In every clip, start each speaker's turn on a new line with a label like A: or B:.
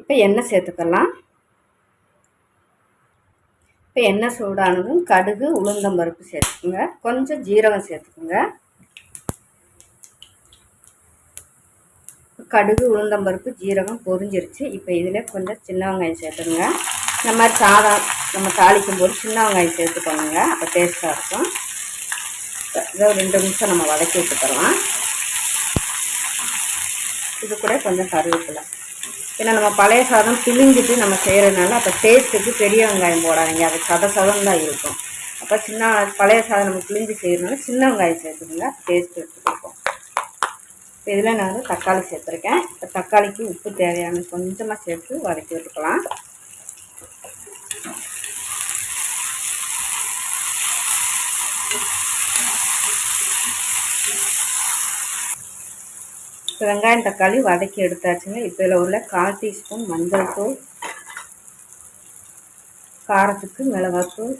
A: இப்போ எண்ணெய் சேர்த்துக்கலாம். இப்போ எண்ணெய் சூடானதும் கடுகு உளுந்தம்பருப்பு சேர்த்துக்குங்க. கொஞ்சம் ஜீரகம் சேர்த்துக்குங்க. கடுகு உளுந்தம்பருப்பு ஜீரகம் பொரிஞ்சிருச்சு. இப்போ இதில் கொஞ்சம் சின்ன வெங்காயம் சேர்த்துருங்க. இந்த மாதிரி சாதம் நம்ம தாளிக்கும் போது சின்ன வெங்காயம் சேர்த்துக்கோங்க அப்போ டேஸ்ட்டாக இருக்கும். இதை ரெண்டு நிமிஷம் நம்ம வதக்கி விட்டுக்கலாம். இது கூட கொஞ்சம் கருவேப்பிலை. ஏன்னா நம்ம பழைய சாதம் பிழிஞ்சிட்டு நம்ம செய்கிறதுனால அப்போ டேஸ்ட்டுக்கு பெரிய வெங்காயம் போடாதீங்க. அது சத சதம் தான் இருக்கும். அப்போ சின்ன பழைய சாதம் நம்ம பிழிஞ்சு செய்கிறதுனால சின்ன வெங்காயம் சேர்த்துக்கோங்க. டேஸ்ட் எடுத்துருக்கோம் இப்போ இதில் நான் தக்காளி சேர்த்துருக்கேன். இப்போ தக்காளிக்கு உப்பு தேவையான கொஞ்சமாக சேர்த்து வதக்கி விட்டுக்கலாம். இப்போ வெங்காயம் தக்காளி வதக்கி எடுத்தாச்சுங்க. இப்போ இதில் உள்ள கால் டீஸ்பூன் மஞ்சள் தூள் காரத்துக்கு மிளகாத்தூள்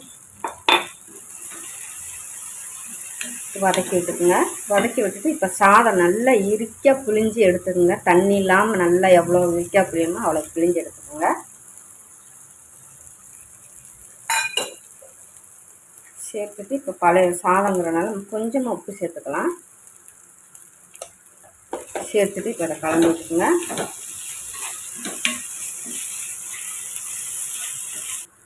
A: வதக்கி விட்டுக்குங்க வதக்கி விட்டுட்டு இப்போ சாதம் நல்லா இறுக்க புளிஞ்சு எடுத்துக்கோங்க. தண்ணி இல்லாமல் நல்லா எவ்வளோ இறுக்க புளியணுமோ அவ்வளோ புளிஞ்சு எடுத்துக்கோங்க. சேர்த்துட்டு இப்போ பழைய சாதங்கிறனால கொஞ்சமாக உப்பு சேர்த்துக்கலாம். சேர்த்துட்டு இப்போ அதை கலந்து விட்டுக்குங்க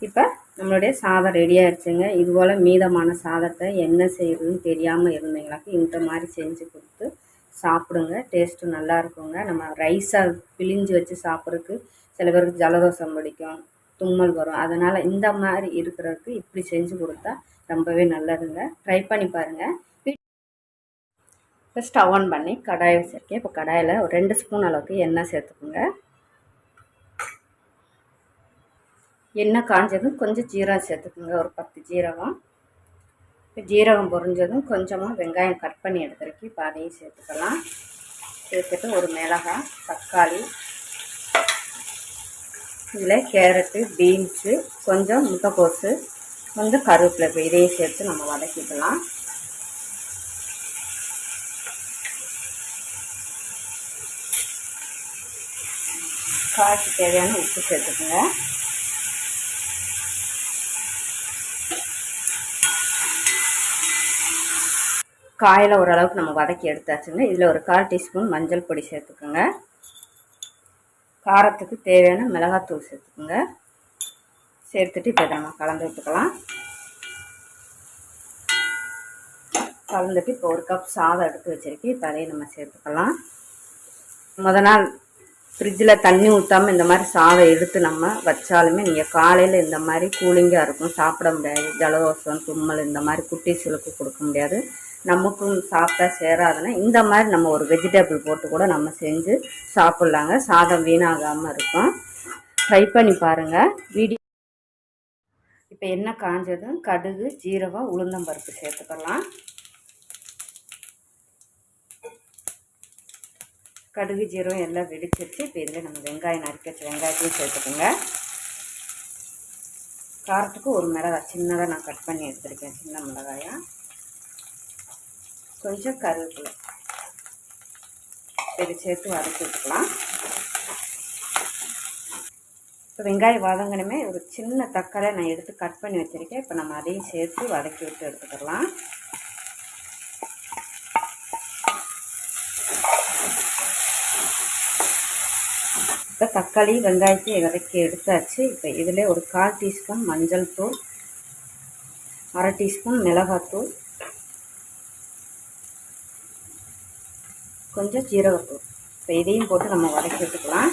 A: இப்போ நம்மளுடைய சாதம் ரெடி ஆயிடுச்சுங்க. இது போல் மீதமான சாதத்தை என்ன செய்யறதுன்னு தெரியாமல் இருந்தீங்களாக்கு இந்த மாதிரி செஞ்சு கொடுத்து சாப்பிடுங்க. டேஸ்ட்டு நல்லா இருக்குங்க. நம்ம ரைஸாக பிழிஞ்சு வச்சு சாப்பிட்றதுக்கு சில பேருக்கு ஜலதோஷம் பிடிக்கும் தும்மல் வரும். அதனால் இந்த மாதிரி இருக்கிறதுக்கு இப்படி செஞ்சு கொடுத்தா ரொம்பவே நல்லதுங்க. ட்ரை பண்ணி பாருங்கள் இப்போ ஸ்டவ் ஆன் பண்ணி கடாயை வச்சுருக்கேன் இப்போ கடாயில் ஒரு ரெண்டு ஸ்பூன் அளவுக்கு எண்ணெய் சேர்த்துக்குங்க. எண்ணெய் காஞ்சதும் கொஞ்சம் ஜீரகம் சேர்த்துக்குங்க. ஒரு பத்து ஜீரகம். இப்போ ஜீரகம் பொரிஞ்சதும் கொஞ்சமாக வெங்காயம் கட் பண்ணி எடுத்துருக்கு இப்போ அதையும் சேர்த்துக்கலாம். சேர்த்துட்டு ஒரு மிளகாய் தக்காளி இதில் கேரட்டு பீன்ஸு கொஞ்சம் முட்டைக்கோசு கொஞ்சம் கருவேப்பிலை இப்போ இதையும் சேர்த்து நம்ம வதக்கிக்கலாம். காய்க்கு தேவையான உப்பு சேர்த்துக்குங்க. காயில் ஓரளவுக்கு நம்ம வதக்கி எடுத்தாச்சுங்க. இதில் ஒரு கால் டீஸ்பூன் மஞ்சள் பொடி சேர்த்துக்குங்க. காரத்துக்கு தேவையான மிளகாத்தூள் சேர்த்துக்குங்க. சேர்த்துட்டு இப்போ நம்ம கலந்து விட்டுக்கலாம். கலந்துட்டு இப்போ ஒரு கப் சாதம் எடுத்து வச்சுருக்கேன். இப்போ அதையும் நம்ம சேர்த்துக்கலாம். முத நாள் ஃப்ரிட்ஜில் தண்ணி ஊற்றாமல் இந்த மாதிரி சாதம் எடுத்து நம்ம வச்சாலுமே நீங்கள் காலையில் இந்த மாதிரி கூலிங்காக இருக்கும். சாப்பிட முடியாது. ஜலதோஷம் தும்மல் இந்த மாதிரி குட்டீஸ்களுக்கு கொடுக்க முடியாது. நமக்கும் சாப்பிட்டா சேராதுன்னா இந்த மாதிரி நம்ம ஒரு வெஜிடபிள் போட்டு கூட நம்ம செஞ்சு சாப்பிட்லாங்க. சாதம் வீணாகாமல் இருக்கும். ட்ரை பண்ணி பாருங்கள் வீடியோ இப்போ என்ன காஞ்சதும் கடுகு ஜீரகம் உளுந்தம்பருப்பு சேர்த்துக்கலாம். கடுகு ஜீரம் எல்லாம் வெடிச்சிருச்சு. இப்போ இதில் நம்ம வெங்காயம் நறுக்கி வெங்காயத்தையும் சேர்த்துக்கோங்க. காரத்துக்கு ஒரு மிளகாய் சின்னதாக நான் கட் பண்ணி எடுத்துருக்கேன். சின்ன மிளகாயா? கொஞ்சம் கருவேப்பிலை. இது சேர்த்து வதக்கி விட்டுக்கலாம் இப்போ வெங்காயம் வதங்கினமே ஒரு சின்ன தக்காளி நான் எடுத்து கட் பண்ணி வச்சுருக்கேன். இப்போ நம்ம அதையும் சேர்த்து வதக்கி விட்டு எடுத்துக்கலாம். இப்போ தக்காளி வெங்காயத்தை வதக்கி எடுத்தாச்சு. இப்போ இதில் ஒரு கால் டீஸ்பூன் மஞ்சள் தூள் அரை டீஸ்பூன் மிளகாத்தூள் கொஞ்சம் ஜீரகத்தூள் இப்போ இதையும் போட்டு நம்ம வதக்கி எடுத்துக்கலாம்.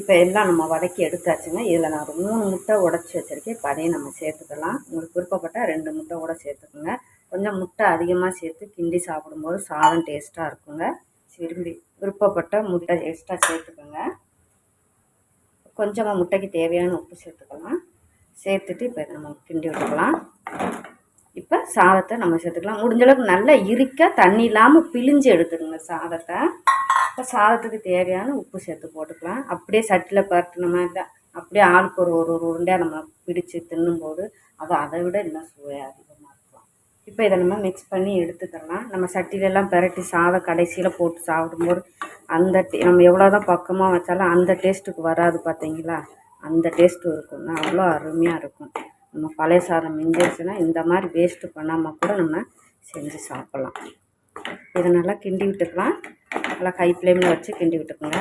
A: இப்போ எல்லாம் நம்ம வதக்கி எடுத்தாச்சுங்க. இதில் நான் ஒரு மூணு முட்டை உடச்சி வச்சுருக்கேன். இப்போ அதையும் நம்ம சேர்த்துக்கலாம். உங்களுக்கு விருப்பப்பட்டால் ரெண்டு முட்டை கூட சேர்த்துக்குங்க. கொஞ்சம் முட்டை அதிகமாக சேர்த்து கிண்டி சாப்பிடும்போது சாதம் டேஸ்ட்டாக இருக்குங்க. விரும்பி விருப்பப்பட்ட முட்டை எக்ஸ்ட்ரா சேர்த்துக்கோங்க. கொஞ்சமாக முட்டைக்கு தேவையான உப்பு சேர்த்துக்கலாம். சேர்த்துட்டு இப்போ நம்ம கிண்டி விட்டுக்கலாம். இப்போ சாதத்தை நம்ம சேர்த்துக்கலாம். முடிஞ்சளவுக்கு நல்லா இருக்க தண்ணி இல்லாமல் பிழிஞ்சு எடுத்துக்கோங்க சாதத்தை. இப்போ சாதத்துக்கு தேவையான உப்பு சேர்த்து போட்டுக்கலாம். அப்படியே சட்டியில் பரட்டுன மாதிரி தான். அப்படியே ஆளுக்கு ஒரு ஒரு ஒரு உருண்டையாக நம்ம பிடிச்சி தின்னும்போது அது அதை விட இன்னும் சுவையாக இருக்கும். இப்போ இதை நம்ம மிக்ஸ் பண்ணி எடுத்துக்கலாம் நம்ம சட்டிலெல்லாம் பெரட்டி சாதம் கடைசியில் போட்டு சாப்பிடும்போது அந்த டே- நம்ம எவ்வளோ தான் பக்கமாக வச்சாலும் அந்த டேஸ்ட்டுக்கு வராது பார்த்தீங்களா? அந்த டேஸ்ட்டு இருக்கும்னா அவ்வளோ அருமையாக இருக்கும். நம்ம பழைய சாதம் மிஞ்சிருச்சுன்னா இந்த மாதிரி வேஸ்ட்டு பண்ணாமல் கூட நம்ம செஞ்சு சாப்பிட்லாம். இதை நல்லா கிண்டி விட்டுக்கலாம். நல்லா ஹை ஃப்ளேமில் வச்சு கிண்டி விட்டுக்குங்க.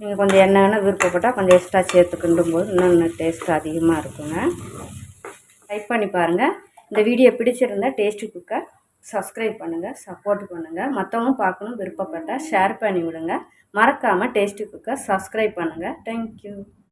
A: நீங்கள் கொஞ்சம் எண்ணெய் வேணால் விருப்பப்பட்டால் கொஞ்சம் எக்ஸ்ட்ரா சேர்த்து கிண்டும் போது இன்னும் இன்னும் டேஸ்ட் அதிகமாக இருக்குங்க. ட்ரை பண்ணி பாருங்கள் இந்த வீடியோ பிடிச்சிருந்தா டேஸ்ட்டு குக்கை சப்ஸ்கிரைப் பண்ணுங்கள் சப்போர்ட் பண்ணுங்கள் மற்றவங்க பார்க்கணும் விருப்பப்பட்டால் ஷேர் பண்ணி விடுங்க. மறக்காமல் டேஸ்ட்டு குக்கை சப்ஸ்கிரைப் பண்ணுங்கள் தேங்க்யூ